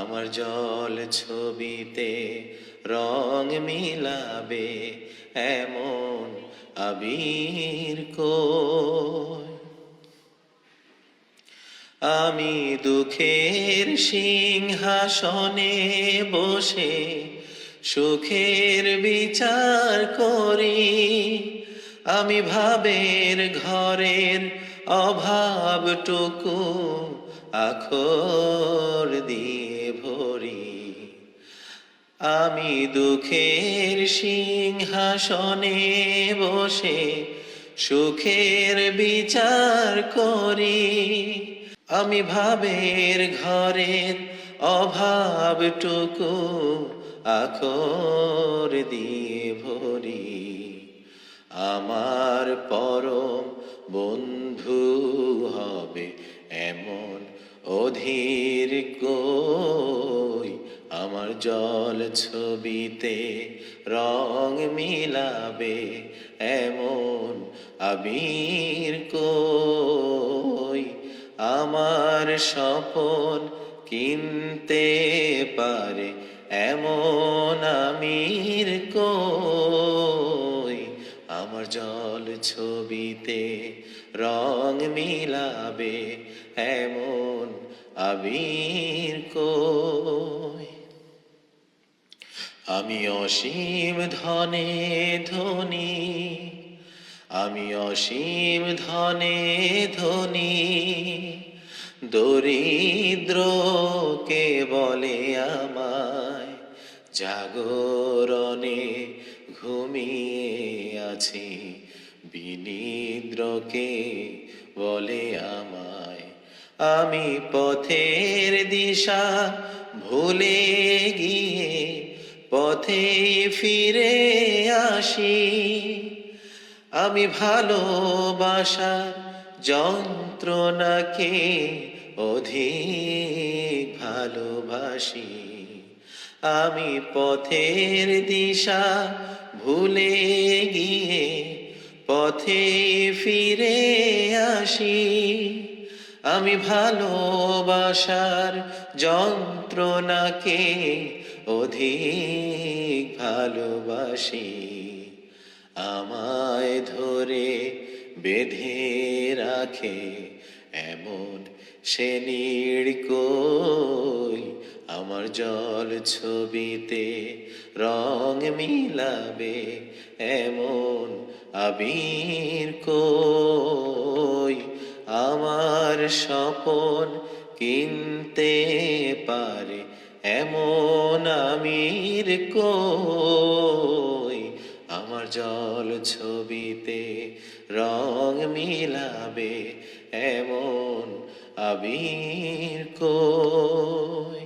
আমার জল ছবিতে রং মিলাবে এমন আবির আমি দুঃখের সিংহাসনে বসে সুখের বিচার করি। আমি ভাবের ঘরের অভাবটুকু আখর দিয়ে ভরি। আমি দুঃখের সিংহাসনে বসে সুখের বিচার করি। আমি ভাবের ঘরের অভাবটুকু আখর দিয়ে ভরি। আমার পরম বন্ধু হবে এমন অধীর কই আমার জল ছবিতে রং মিলাবে এমন আবির কই আমার স্বপন কিনতে পারে এমন আমির কই জল ছবিতে রং মিলাবে এমন আবির আমি অসীম ধনে ধনী, আমি অসীম ধনে ধনী, দরিদ্র কে বলে আমায় জাগরণে ঘুমিয়ে আছি। বিনিদ্রকে বলে আমায়, আমি পথের দিশা ভুলে গিয়ে পথে ফিরে আসি। আমি ভালোবাসার যন্ত্রণাকে অধিক ভালোবাসি। আমি পথের দিশা ভুলে গিয়ে পথে ফিরে আসি। আমি ভালোবাসার যন্ত্রণাকে অধিক ভালোবাসি। আমায় ধরে বেঁধে রাখে, এমন সে কই আমার জল ছবিতে রং মিলাবে, এমন আবির কই আমার স্বপন কিনতে পারে, এমন আমির কই আমার জল ছবিতে রং মিলাবে এমন আবির কই